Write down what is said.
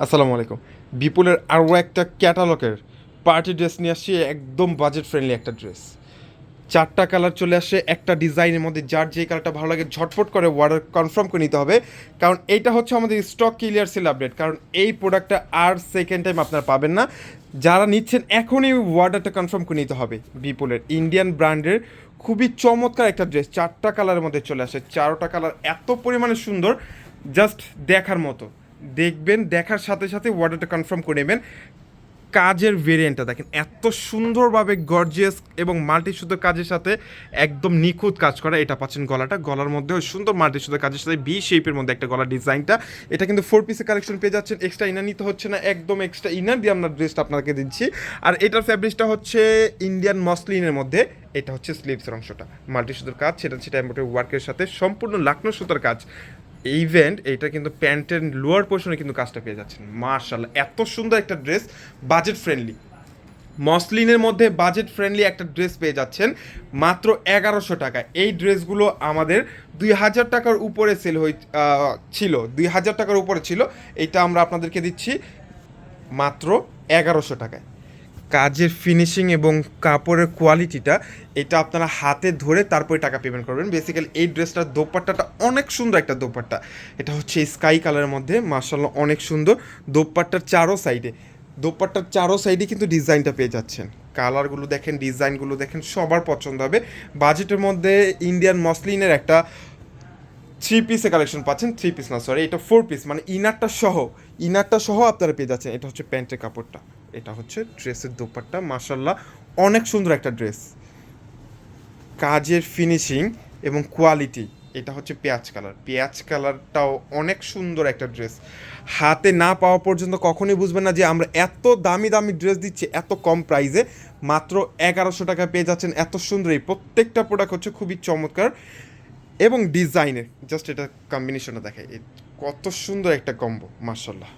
আসসালামু আলাইকুম। বিপুলের আরও একটা ক্যাটালগের পার্টি ড্রেস নিয়ে আসছি, একদম বাজেট ফ্রেন্ডলি একটা ড্রেস। চারটা কালার চলে আসে, একটা ডিজাইনের মধ্যে যার যে কালারটা ভালো লাগে ঝটফট করে অর্ডার কনফার্ম করে নিতে হবে। কারণ এইটা হচ্ছে আমাদের স্টক ক্লিয়ার সেল আপডেট কারণ এই প্রোডাক্টটা আর সেকেন্ড টাইম আপনারা পাবেন না। যারা নিচ্ছেন, এখনই অর্ডারটা কনফার্ম করে নিতে হবে। বিপুলের ইন্ডিয়ান ব্র্যান্ডের খুবই চমৎকার একটা ড্রেস চারটা কালারের মধ্যে চলে আসে। চারোটা কালার এত পরিমাণে সুন্দর জাস্ট দেখার মতো। দেখবেন, দেখার সাথে সাথে অর্ডারটা কনফার্ম করে নেবেন। কাজের ভেরিয়েন্টটা দেখেন, এত সুন্দরভাবে গর্জিয়াস এবং মাল্টি সুতোর কাজের সাথে একদম নিখুঁত কাজ করা, এটা পাচ্ছেন গলাটা। গলার মধ্যে ওই সুন্দর মাল্টি সুতোর কাজের সাথে বি শেপের মধ্যে একটা গলার ডিজাইনটা। এটা কিন্তু ফোর পিসের কালেকশন পেয়ে যাচ্ছেন এক্সট্রা ইনার নিতে হচ্ছে না, একদম এক্সট্রা ইনার দিয়ে আমরা ড্রেসটা আপনাকে দিচ্ছি। আর এটার ফ্যাব্রিকটা হচ্ছে ইন্ডিয়ান মসলিনের মধ্যে, এটা হচ্ছে স্লিভসের অংশটা। মাল্টি সুতোর কাজ, সেটা সেটা ওয়ার্কের সাথে সম্পূর্ণ লাকনো সুতোর কাজ। ইভেন্ট এটা কিন্তু প্যান্টের লোয়ার পোর্শনে কিন্তু কাজটা পেয়ে যাচ্ছেন। মার্শাল্লাহ এত সুন্দর একটা ড্রেস বাজেট ফ্রেন্ডলি মসলিনের মধ্যে বাজেট ফ্রেন্ডলি একটা ড্রেস পেয়ে যাচ্ছেন, মাত্র এগারোশো টাকা। এই ড্রেসগুলো আমাদের দুই হাজার টাকার উপরে সেল হই ছিল। দুই হাজার টাকার উপরে ছিল। এটা আমরা আপনাদেরকে দিচ্ছি মাত্র এগারোশো টাকায়। কাজের ফিনিশিং এবং কাপড়ের কোয়ালিটিটা এটা আপনারা হাতে ধরে তারপরে টাকা পেমেন্ট করবেন। বেসিক্যালি এই ড্রেসটার দোপাট্টাটা অনেক সুন্দর একটা দোপাট্টা। এটা হচ্ছে স্কাই কালারের মধ্যে মার্শাল্লাহ অনেক সুন্দর। দোপাট্টার চারো সাইডে দোপাট্টার চারো সাইডে কিন্তু ডিজাইনটা পেয়ে যাচ্ছেন। কালারগুলো দেখেন ডিজাইনগুলো দেখেন, সবার পছন্দ হবে। বাজেটের মধ্যে ইন্ডিয়ান মসলিনের একটা থ্রি পিসে কালেকশন পাচ্ছেন থ্রি পিস না সরি এটা ফোর পিস মানে ইনারটা সহ ইনারটা সহ আপনারা পেয়ে যাচ্ছেন। এটা হচ্ছে প্যান্টের কাপড়টা, এটা হচ্ছে ড্রেসের দোপাট্টা মাসাল্লাহ অনেক সুন্দর একটা ড্রেস কাজের ফিনিশিং এবং কোয়ালিটি এটা হচ্ছে পেঁয়াজ কালার। পেঁয়াজ কালারটাও অনেক সুন্দর একটা ড্রেস হাতে না পাওয়া পর্যন্ত কখনোই বুঝবেন না যে আমরা এত দামি দামি ড্রেস দিচ্ছি, এত কম প্রাইসে মাত্র এগারোশো টাকা পেয়ে যাচ্ছেন। এত সুন্দর, এই প্রত্যেকটা প্রোডাক্ট হচ্ছে খুবই চমৎকার। এবং ডিজাইনের জাস্ট এটা কম্বিনেশনটা দেখায় কত সুন্দর একটা কম্বো মার্শাল্লাহ